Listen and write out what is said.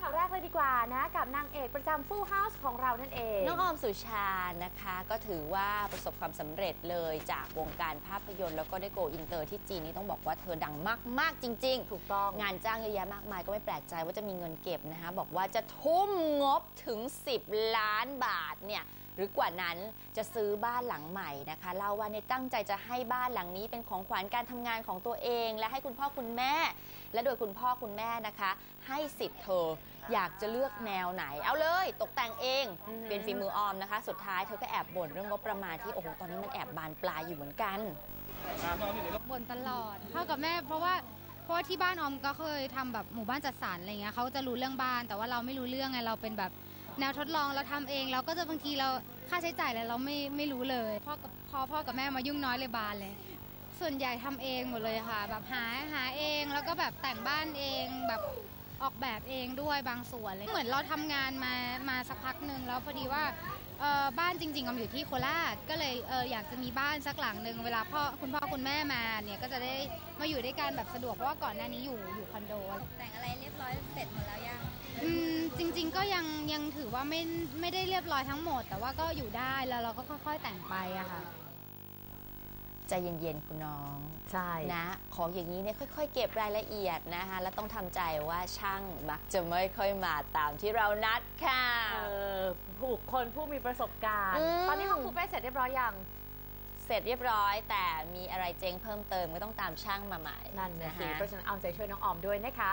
ข่าวแรก เลยดีกว่านะกับนางเอกประจำ Full House ของเรานั่นเอง น้องออมสุชานะคะ ก็ถือว่าประสบความสำเร็จเลยจากวงการภาพยนตร์แล้วก็ได้โกอินเตอร์ที่จีนนี่ต้องบอกว่าเธอดังมากๆจริง ๆ ถูกต้อง งานจ้างเยอะแยะมากมายก็ไม่แปลกใจว่าจะมีเงินเก็บนะคะ บอกว่าจะทุ่มงบถึง 10 ล้านบาทเนี่ยหรือกว่านั้นจะซื้อบ้านหลังใหม่นะคะเล่าว่าในตั้งใจจะให้บ้านหลังนี้เป็นของขวัญการทำงานของตัวเอง และให้คุณพ่อคุณแม่ และโดยคุณพ่อคุณแม่นะคะ ให้สิทธิ์เธออยากจะเลือกแนวไหน เอาเลยตกแต่งเองเป็นฝีมือออมนะคะ สุดท้ายเธอก็แอบบ่นเรื่องงบประมาณที่โอ้โหตอนนี้มันแอบบานปลายอยู่เหมือนกันบ่นตลอดพ่อกับแม่เพราะว่าเพราะว่าที่บ้านออมก็เคยทำแบบหมู่บ้านจัดสรรอะไรเงี้ยเขาจะรู้เรื่องบ้าน แต่ว่าเราไม่รู้เรื่องไงเราเป็นแบบแนวทดลองเราทำเองเราก็จะบางทีเราค่าใช้จ่ายอะไรเราไม่ไม่รู้เลยพ่อกับพ่อพ่อกับแม่มายุ่งน้อยเลยบานเลย ส่วนใหญ่ทำเองหมดเลยค่ะ แบบหาหาเองแล้วก็แบบแต่งบ้านเองแบบ ออกแบบเองด้วยบางส่วนเลยเหมือนเราทำงานมามาสักพักหนึ่งแล้วพอดีว่าบ้านจริงๆออมอยู่ที่โคราชก็เลยเอออยากจะมีบ้านสักหลังหนึ่งเวลาพ่อคุณพ่อคุณแม่มาเนี่ยก็จะได้มาอยู่ด้วยกันแบบสะดวกเพราะว่าก่อนหน้านี้อยู่อยู่คอนโดแต่งอะไรเรียบร้อยเสร็จหมดแล้วยังอืมจริง ๆก็ยังยังถือว่าไม่ไม่ได้เรียบร้อยทั้งหมด แต่ว่าก็อยู่ได้แล้วเราก็ค่อย ๆ แต่งไปอะค่ะ ใจเย็นๆคุณน้องใช่นะของอย่างนี้เนี่ยค่อย ๆ เก็บรายละเอียดนะคะและต้องทำใจว่าช่างมักจะไม่ค่อยมาตามที่เรานัดค่ะเออผู้คนผู้มีประสบการณ์อืมตอนนี้ของครูเป้เสร็จเรียบร้อยยังเสร็จเรียบร้อย แต่มีอะไรเจ๊งเพิ่มเติมก็ต้องตามช่างมาใหม่นั่นนะสิคเพราะฉะนั้นเอาใจช่วยน้องออมด้วยนะคะ